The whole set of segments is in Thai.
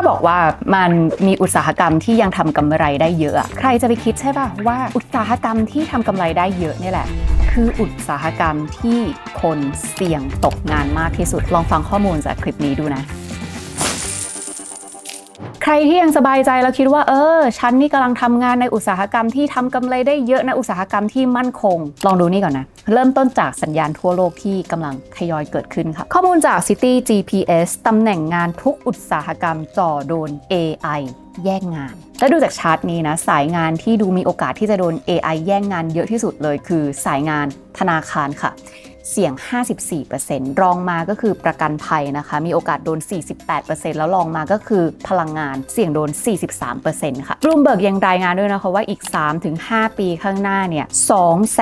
าบอกว่ามันมีอุตสาหกรรมที่ยังทำกำไรได้เยอะ ใครจะไปคิดใช่ป่ะว่าอุตสาหกรรมที่ทำกำไรได้เยอะนี่แหละ คืออุตสาหกรรมที่คนเสี่ยงตกงานมากที่สุด ลองฟังข้อมูลจากคลิปนี้ดูนะ รที่ยังสบายใจแล้วคิดว่าเออฉันนี่กำลังทำงานในอุตสาหกรรมที่ทำกำไรได้เยอะในอุตสาหกรรมที่มั่นคง ลองดูนี่ก่อนนะ เริ่มต้นจากสัญญาณทั่วโลกที่กำลังทยอยเกิดขึ้นค่ะ ข้อมูลจาก City GPS ตำแหน่งงานทุกอุตสาหกรรมจ่อโดน AI แย่งงาน แล้วดูจากชาร์ตนี้นะ สายงานที่ดูมีโอกาสที่จะโดน AI แย่งงานเยอะที่สุดเลย คือสายงานธนาคารค่ะ เสี่ยง 54%รองมาก็คือประกันภัยนะคะ มีโอกาสโดน 48%แล้วรองมาก็คือพลังงานเสี่ยงโดน 43%ค่ะรูมเบิร์กยังรายงานด้วยนะคะว่าอีก 3-5 ปีข้างหน้าเนี่ย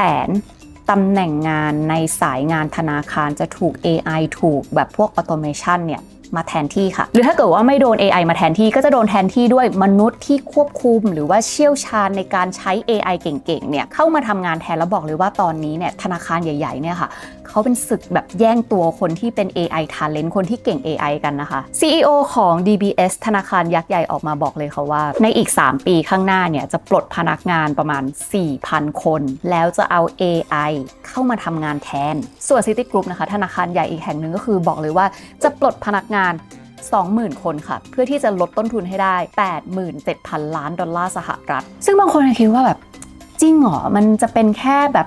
200,000ตำแหน่งงานในสายงานธนาคารจะถูก AI ถูกแบบพวกออโตเมชันเนี่ย มาแทนที่ค่ะ หรือถ้าเกิดว่าไม่โดน AI มาแทนที่ก็จะโดนแทนที่ด้วยมนุษย์ที่ควบคุม หรือว่าเชี่ยวชาญในการใช้ AI เก่งๆเนี่ยเข้ามาทำงานแทนแล้วบอกเลยว่าตอนนี้เนี่ยธนาคารใหญ่ๆเนี่ยค่ะ เขาเป็นศึกแบบแย่งตัวคนที่เป็น AI talent คนที่เก่ง AI กันนะคะ CEO ของ DBS ธนาคารยักษ์ใหญ่ออกมาบอกเลยค่ะว่า ในอีก 3 ปีข้างหน้าเนี่ยจะปลดพนักงานประมาณ 4,000 คน แล้วจะเอา AI เข้ามาทำงานแทน ส่วน City Group นะคะ ธนาคารใหญ่อีกแห่งหนึ่งก็คือบอกเลยว่าจะปลดพนักงาน20,000 คนค่ะ เพื่อที่จะลดต้นทุนให้ได้ 87,000 ล้านดอลลาร์สหรัฐ ซึ่งบางคนคิดว่าแบบจริงเหรอ มันจะเป็นแค่แบบ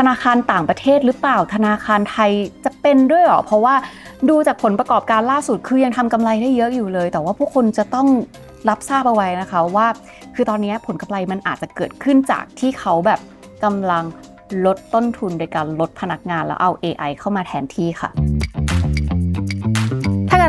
ธนาคารต่างประเทศหรือเปล่า ธนาคารไทยจะเป็นด้วยหรอ เพราะว่าดูจากผลประกอบการล่าสุดคือยังทำกำไรได้เยอะอยู่เลย แต่ว่าผู้คนจะต้องรับทราบเอาไว้นะคะว่า คือตอนนี้ผลกำไรมันอาจจะเกิดขึ้นจากที่เขาแบบกำลังลดต้นทุนโดยการลดพนักงานแล้วเอา AI เข้ามาแทนที่ค่ะ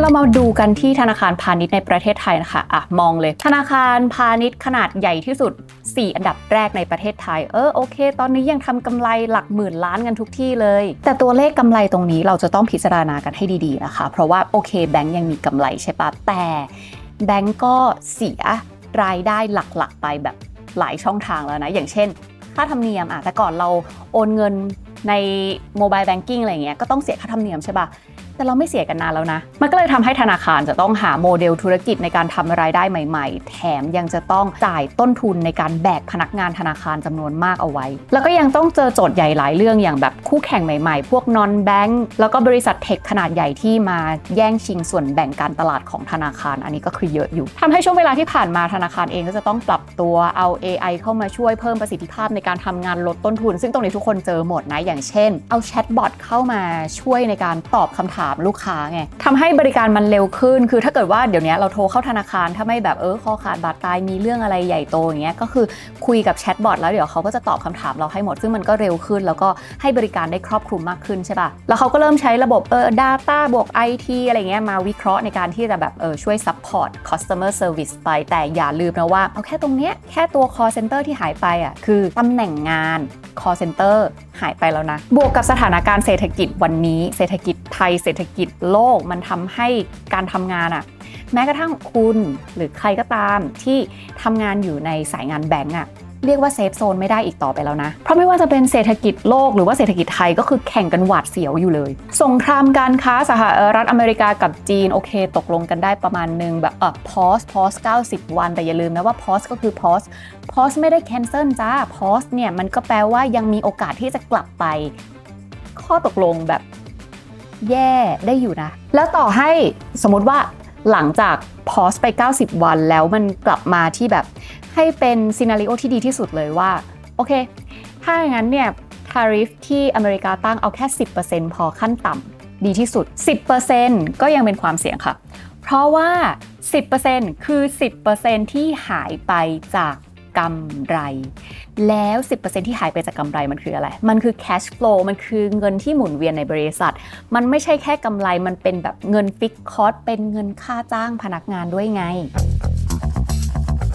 เรามาดูกันที่ธนาคารพาณิชย์ในประเทศไทยนะคะอะมองเลย ธนาคารพาณิชย์ขนาดใหญ่ที่สุด 4 อันดับแรกในประเทศไทย เออโอเค ตอนนี้ยังทำกำไรหลักหมื่นล้านกันทุกที่เลย แต่ตัวเลขกำไรตรงนี้เราจะต้องพิจารณากันให้ดีๆนะคะ เพราะว่าโอเคแบงก์ยังมีกำไรใช่ปะแต่แบงก์ก็เสียรายได้หลักๆ ไปแบบหลายช่องทางแล้วนะ อย่างเช่น ค่าธรรมเนียมอะแต่ก่อนเราโอนเงินในโมบายแบงกิ้งอะไรเงี้ยก็ต้องเสียค่าธรรมเนียมใช่ปะ แต่เราไม่เสียกันนานแล้วนะ มันก็เลยทำให้ธนาคารจะต้องหาโมเดลธุรกิจในการทำรายได้ใหม่ ๆ แถมยังจะต้องจ่ายต้นทุนในการแบกพนักงานธนาคารจำนวนมากเอาไว้ แล้วก็ยังต้องเจอโจทย์ใหญ่หลายเรื่องอย่างแบบคู่แข่งใหม่ๆ พวกนอนแบงก์แล้วก็บริษัทเทคขนาดใหญ่ที่มาแย่งชิงส่วนแบ่งการตลาดของธนาคาร อันนี้ก็คือเยอะอยู่ทำให้ช่วงเวลาที่ผ่านมาธนาคารเองก็จะต้องปรับตัวเอา AI เข้ามาช่วยเพิ่มประสิทธิภาพในการทำงานลดต้นทุน ซึ่งตรงนี้ทุกคนเจอหมดนะอย่างเช่น เอาแชทบอทเข้ามาช่วยในการตอบคำถามลูกค้าไงทำให้บริการมันเร็วขึ้น คือถ้าเกิดว่าเดี๋ยวนี้เราโทรเข้าธนาคาร ถ้าไม่แบบเออคอขาดบาดตายมีเรื่องอะไรใหญ่โตอย่างเงี้ยก็คือคุยกับแชทบอทแล้วเดี๋ยวเขาก็จะตอบคำถามเราให้หมด ซึ่งมันก็เร็วขึ้น แล้วก็ให้บริการได้ครอบคลุมมากขึ้นใช่ป่ะแล้วเขาก็เริ่มใช้ระบบเออ data บวก IT อะไรเงี้ยมาวิเคราะห์ในการที่จะแบบเออช่วย support customer service ไป แต่อย่าลืมนะว่าเอาแค่ตรงเนี้ยแค่ตัว call center ที่หายไปอะคือตำแหน่งงาน call center หายไปแล้วนะ บวกกับสถานการณ์เศรษฐกิจวันนี้เศรษฐกิจไทยเศรษฐกิจโลกมันทำให้การทำงานอะแม้กระทั่งคุณหรือใครก็ตามที่ทำงานอยู่ในสายงานแบงก์อะ เรียกว่าเซฟโซนไม่ได้อีกต่อไปแล้วนะ เพราะไม่ว่าจะเป็นเศรษฐกิจโลกหรือว่าเศรษฐกิจไทยก็คือแข่งกันหวาดเสียวอยู่เลย สงครามการค้าสหรัฐอเมริกากับจีนโอเค ตกลงกันได้ประมาณนึงแบบเออพอสพอส90 วัน แต่อย่าลืมนะว่าพอสก็คือพอสพอสไม่ได้แคนเซิลจ้าพอสเนี่ยมันก็แปลว่ายังมีโอกาสที่จะกลับไป ข้อตกลงแบบแย่ได้อยู่นะ แล้วต่อให้สมมติว่าหลังจากพอสไป 90 วันแล้วมันกลับมาที่แบบ ให้เป็นซีนารีโอที่ดีที่สุดเลยว่า โอเค ถ้าอย่างนั้นเนี่ยทาริฟที่อเมริกาตั้งเอาแค่ 10%พอขั้นต่ำดีที่สุด 10%ก็ยังเป็นความเสี่ยงค่ะ เพราะว่า 10%คือ 10%ที่หายไปจากกำไร แล้ว 10%ที่หายไปจากกำไรมันคืออะไร มันคือ cash flow มันคือเงินที่หมุนเวียนในบริษัท มันไม่ใช่แค่กำไร มันเป็นแบบเงินฟิกคอร์สเป็นเงินค่าจ้างพนักงานด้วยไง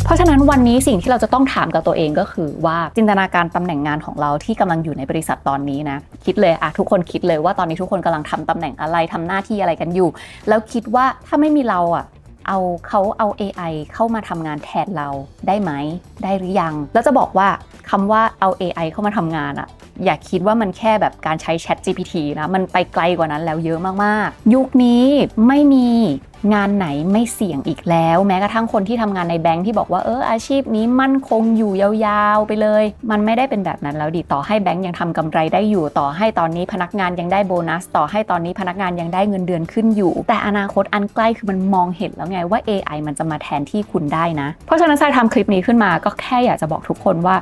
เพราะฉะนั้นวันนี้สิ่งที่เราจะต้องถามกับตัวเองก็คือว่าจินตนาการตำแหน่งงานของเราที่กำลังอยู่ในบริษัทตอนนี้นะคิดเลยอะทุกคนคิดเลยว่าตอนนี้ทุกคนกำลังทำตำแหน่งอะไรทำหน้าที่อะไรกันอยู่ แล้วคิดว่าถ้าไม่มีเราอะเอาเขาเอา AI เข้ามาทำงานแทนเราได้ไหม ได้หรือยัง แล้วจะบอกว่าคำว่าเอา AI เข้ามาทำงานอะ อย่าคิดว่ามันแค่แบบการใช้ Chat GPT นะมันไปไกลกว่านั้นแล้วเยอะมากๆ ยุคนี้ไม่มีงานไหนไม่เสี่ยงอีกแล้ว แม้กระทั่งคนที่ทำงานในแบงค์ที่บอกว่าเอออาชีพนี้มั่นคงอยู่ยาวๆไปเลย มันไม่ได้เป็นแบบนั้นแล้วดิต่อให้แบงค์ยังทำกำไรได้อยู่ ต่อให้ตอนนี้พนักงานยังได้โบนัส ต่อให้ตอนนี้พนักงานยังได้เงินเดือนขึ้นอยู่ แต่อนาคตอันใกล้คือมันมองเห็นแล้วไงว่า AI มันจะมาแทนที่คุณได้นะ เพราะฉะนั้นทรายทำคลิปนี้ขึ้นมาก็แค่อยากจะบอกทุกคนว่า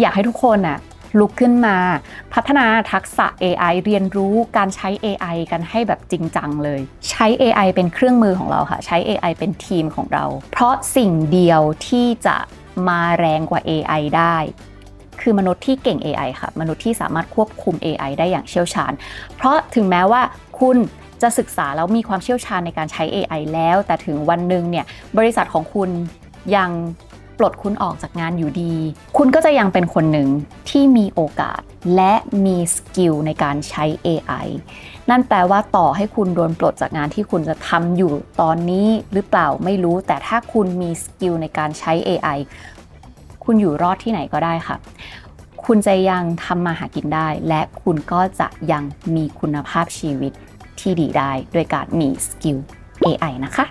อยากให้ทุกคนน่ะ ลุกขึ้นมาพัฒนาทักษะ AI เรียนรู้การใช้ AI กันให้แบบจริงจังเลย ใช้ AI เป็นเครื่องมือของเราค่ะ ใช้ AI เป็นทีมของเรา เพราะสิ่งเดียวที่จะมาแรงกว่า AI ได้ คือมนุษย์ที่เก่ง AI ค่ะ มนุษย์ที่สามารถควบคุม AI ได้อย่างเชี่ยวชาญ เพราะถึงแม้ว่าคุณจะศึกษาแล้วมีความเชี่ยวชาญในการใช้ AI แล้ว แต่ถึงวันหนึ่งเนี่ยบริษัทของคุณยัง ปลดคุณออกจากงานอยู่ดี คุณก็จะยังเป็นคนหนึ่งที่มีโอกาสและมีสกิลในการใช้ AI นั่นแปลว่าต่อให้คุณโดนปลดจากงานที่คุณจะทำอยู่ตอนนี้หรือเปล่าไม่รู้ แต่ถ้าคุณมีสกิลในการใช้ AI คุณอยู่รอดที่ไหนก็ได้ค่ะ คุณจะยังทำมาหากินได้ และคุณก็จะยังมีคุณภาพชีวิตที่ดีได้ โดยการมีสกิล AI นะคะ